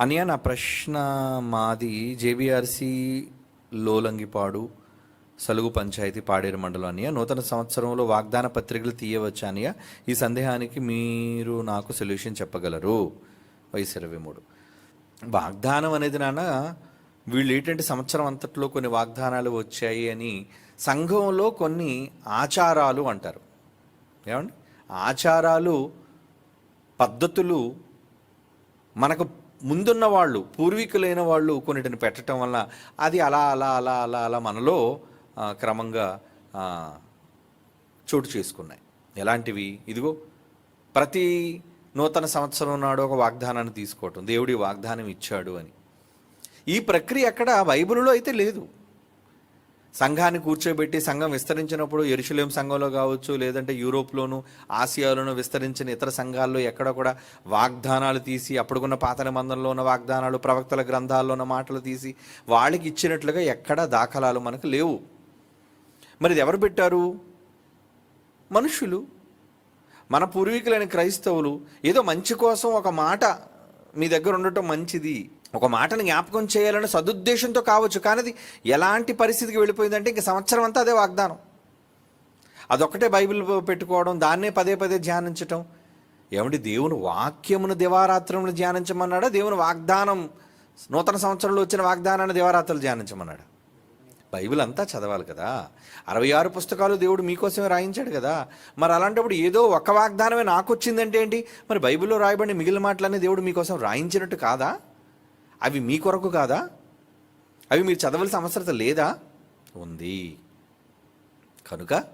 అనియా నా ప్రశ్న మాది జేబీఆర్సి లోలంగిపాడు సలుగు పంచాయతీ పాడేరు మండలం అనియా. నూతన సంవత్సరంలో వాగ్దాన పత్రికలు తీయవచ్చా అనియా? ఈ సందేహానికి మీరు నాకు సొల్యూషన్ చెప్పగలరు. వయసు ఇరవై మూడు. వాగ్దానం అనేది నాన్న వీళ్ళు ఏంటంటే సంవత్సరం అంతట్లో కొన్ని వాగ్దానాలు వచ్చాయి అని సంఘంలో కొన్ని ఆచారాలు అంటారు. ఏమండి? ఆచారాలు పద్ధతులు మనకు ముందున్న వాళ్ళు పూర్వీకులైన వాళ్ళు కొన్నిటిని పెట్టడం వల్ల అది అలా అలా అలా అలా అలా మనలో క్రమంగా చోటు చేసుకున్నాయి. ఎలాంటివి? ఇదిగో ప్రతి నూతన సంవత్సరం నాడు ఒక వాగ్దానాన్ని తీసుకోవటం. దేవుడి వాగ్దానం ఇచ్చాడు అని. ఈ ప్రక్రియ అక్కడ బైబిల్లో అయితే లేదు. సంఘాన్ని కూర్చోబెట్టి సంఘం విస్తరించినప్పుడు ఎరుషులేం సంఘంలో కావచ్చు లేదంటే యూరోప్లోను ఆసియాలోను విస్తరించిన ఇతర సంఘాల్లో ఎక్కడ కూడా వాగ్దానాలు తీసి అప్పుడుకున్న పాత నిబంధనలో ఉన్న వాగ్దానాలు ప్రవక్తల గ్రంథాల్లో ఉన్న మాటలు తీసి వాళ్ళకి ఇచ్చినట్లుగా ఎక్కడ దాఖలాలు మనకు లేవు. మరి ఇది ఎవరు పెట్టారు? మనుషులు. మన పూర్వీకులైన క్రైస్తవులు ఏదో మంచి కోసం ఒక మాట మీ దగ్గర ఉండటం మంచిది. ఒక మాటను జ్ఞాపకం చేయాలని సదుద్దేశంతో కావచ్చు కానీ అది ఎలాంటి పరిస్థితికి వెళ్ళిపోయిందంటే ఇంక సంవత్సరం అంతా అదే వాగ్దానం. అదొక్కటే బైబిల్ పెట్టుకోవడం దాన్నే పదే పదే ధ్యానించటం. ఏమంటే దేవుని వాక్యమును దివారాత్రములు ధ్యానించమన్నాడా? దేవుని వాగ్దానం నూతన సంవత్సరంలో వచ్చిన వాగ్దానాన్ని దివారాత్రులు ధ్యానించమన్నాడు? బైబిల్ అంతా చదవాలి కదా. అరవై ఆరు పుస్తకాలు దేవుడు మీకోసమే రాయించాడు కదా. మరి అలాంటప్పుడు ఏదో ఒక వాగ్దానమే నాకు వచ్చిందంటే ఏంటి? మరి బైబిల్లో రాయబడిన మిగిలిన మాటలన్నీ దేవుడు మీకోసం రాయించినట్టు కాదా? అవి మీ కొరకు కాదా? అవి మీరు చదవలసిన అవసరత లేదా? ఉంది. కనుక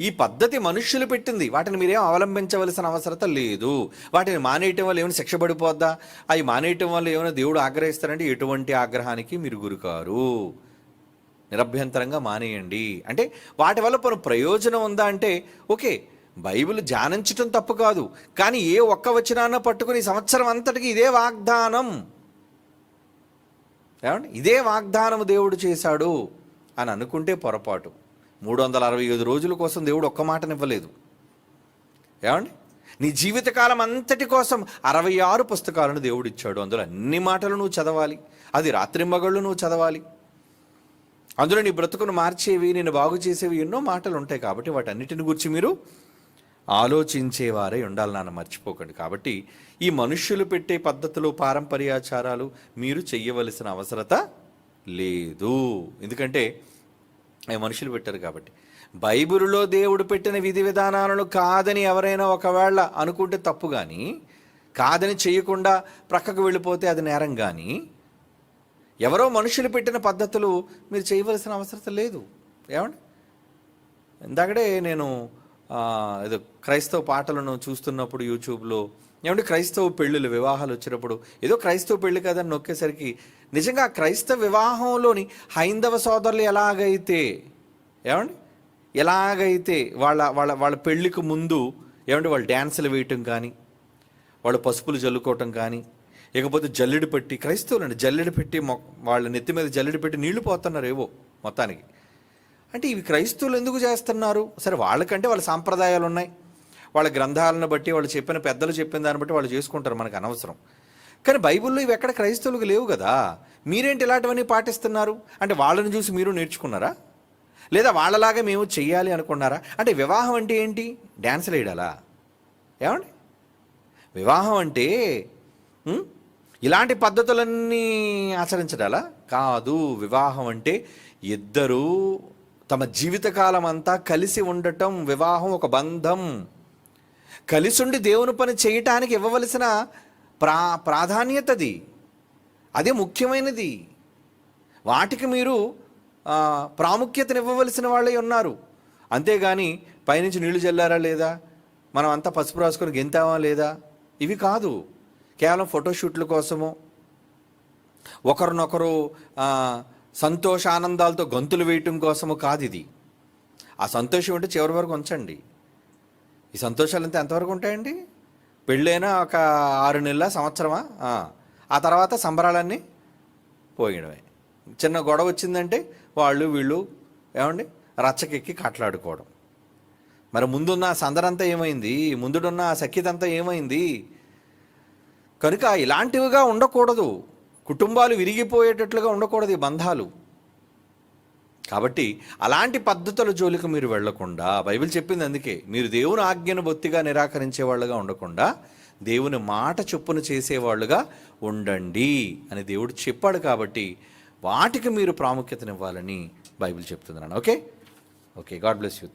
ఈ పద్ధతి మనుష్యులు పెట్టింది. వాటిని మీరేం అవలంబించవలసిన అవసరత లేదు. వాటిని మానేయటం వల్ల ఏమైనా శిక్ష పడిపోద్దా? అవి మానేయటం వల్ల ఏమైనా దేవుడు ఆగ్రహిస్తారంటే ఎటువంటి ఆగ్రహానికి మీరు గురికారు? నిరభ్యంతరంగా మానేయండి. అంటే వాటి వల్ల పలు ప్రయోజనం ఉందా అంటే ఓకే బైబిల్ ధ్యానించటం తప్పు కాదు. కానీ ఏ ఒక్క వచనాన్న పట్టుకుని సంవత్సరం అంతటికి ఇదే వాగ్దానం. ఏమండి? ఇదే వాగ్దానం దేవుడు చేశాడు అని అనుకుంటే పొరపాటు. మూడు వందల అరవై ఐదు రోజుల కోసం దేవుడు ఒక్క మాటనివ్వలేదు. ఏమండి? నీ జీవితకాలం అంతటి కోసం అరవై ఆరు పుస్తకాలను దేవుడు ఇచ్చాడు అందులో అన్ని మాటలు నువ్వు చదవాలి. అది రాత్రింబగళ్ళు నువ్వు చదవాలి. అందులో నీ బ్రతుకును మార్చేవి నేను బాగు చేసేవి ఎన్నో మాటలు ఉంటాయి కాబట్టి వాటన్నిటిని గురించి మీరు ఆలోచించేవారే ఉండాలి నాన్న మర్చిపోకండి. కాబట్టి ఈ మనుష్యులు పెట్టే పద్ధతులు పారంపర్యాచారాలు మీరు చెయ్యవలసిన అవసరత లేదు. ఎందుకంటే మనుషులు పెట్టారు కాబట్టి. బైబిల్లో దేవుడు పెట్టిన విధి విధానాలను కాదని ఎవరైనా ఒకవేళ అనుకుంటే తప్పు కానీ కాదని చేయకుండా ప్రక్కకు వెళ్ళిపోతే అది నేరం కానీ ఎవరో మనుషులు పెట్టిన పద్ధతులు మీరు చేయవలసిన అవసరం లేదు. ఏమండి? ఇందాకడే నేను ఏదో క్రైస్తవ పాటలను చూస్తున్నప్పుడు యూట్యూబ్లో ఏమంటే క్రైస్తవ పెళ్ళిళ్ళు వివాహాలు వచ్చినప్పుడు ఏదో క్రైస్తవ పెళ్ళి కదని నొక్కేసరికి నిజంగా క్రైస్తవ వివాహంలోని హైందవ సోదరులు ఎలాగైతే ఏమండి? ఎలాగైతే వాళ్ళ వాళ్ళ వాళ్ళ పెళ్ళికి ముందు ఏమంటే వాళ్ళు డ్యాన్సులు వేయటం కానీ వాళ్ళు పసుపులు జల్లుకోవటం కానీ ఇకపోతే జల్లెడు పెట్టి క్రైస్తవులండి జల్లెడు పెట్టి మొ వాళ్ళ నెత్తి మీద జల్లెడు పెట్టి నీళ్ళు పోతున్నారు ఏవో మొత్తానికి. అంటే ఇవి క్రైస్తవులు ఎందుకు చేస్తున్నారు? సరే వాళ్ళకంటే వాళ్ళ సాంప్రదాయాలు ఉన్నాయి. వాళ్ళ గ్రంథాలను బట్టి వాళ్ళు చెప్పిన పెద్దలు చెప్పిన దాన్ని బట్టి వాళ్ళు చేసుకుంటారు మనకు అనవసరం. కానీ బైబిల్లో ఇవి ఎక్కడ క్రైస్తవులకు లేవు కదా. మీరేంటి ఇలాంటివన్నీ పాటిస్తున్నారు? అంటే వాళ్ళని చూసి మీరు నేర్చుకున్నారా? లేదా వాళ్ళలాగా మేము చెయ్యాలి అనుకున్నారా? అంటే వివాహం అంటే ఏంటి? డ్యాన్సులు వేయడాలా? ఏమండి? వివాహం అంటే ఇలాంటి పద్ధతులన్నీ ఆచరించడాలా? కాదు వివాహం అంటే ఇద్దరూ తమ జీవితకాలం అంతా కలిసి ఉండటం వివాహం ఒక బంధం. కలిసుండి దేవుని పని చేయటానికి ఇవ్వవలసిన ప్రా ప్రాధాన్యతది. అదే ముఖ్యమైనది. వాటికి మీరు ప్రాముఖ్యతనివ్వవలసిన వాళ్ళే ఉన్నారు. అంతేగాని పైనుంచి నీళ్ళు చల్లారా లేదా? మనం అంతా పసుపు రాసుకొని గెంతామా లేదా? ఇవి కాదు. కేవలం ఫోటోషూట్ల కోసము. ఒకరినొకరు సంతోష సంతోషానందాలతో గంతులు వేయటం కోసము కాదు ఇది ఆ సంతోషం అంటే చివరి వరకు ఉంచండి. ఈ సంతోషాలు అంతా ఎంతవరకు ఉంటాయండి? పెళ్ళైనా ఒక ఆరు నెలల సంవత్సరమా? ఆ. తర్వాత సంబరాలన్నీ పోయడమే. చిన్న గొడవ వచ్చిందంటే వాళ్ళు వీళ్ళు ఏమండి? రచ్చకెక్కి కట్లాడుకోవడం. మరి ముందున్న సందరంతా ఏమైంది? ముందుడున్న సఖ్యతంతా అంతా ఏమైంది? కనుక ఇలాంటివిగా ఉండకూడదు. కుటుంబాలు విరిగిపోయేటట్లుగా ఉండకూడదు ఈ బంధాలు. కాబట్టి అలాంటి పద్ధతుల జోలికి మీరు వెళ్ళకుండా బైబిల్ చెప్పింది అందుకే మీరు దేవుని ఆజ్ఞను బొత్తిగా నిరాకరించే వాళ్ళుగా ఉండకుండా దేవుని మాట చొప్పున చేసేవాళ్ళుగా ఉండండి అని దేవుడు చెప్పాడు కాబట్టి వాటికి మీరు ప్రాముఖ్యతనివ్వాలని బైబిల్ చెప్తున్నాను okay? Okay God bless you.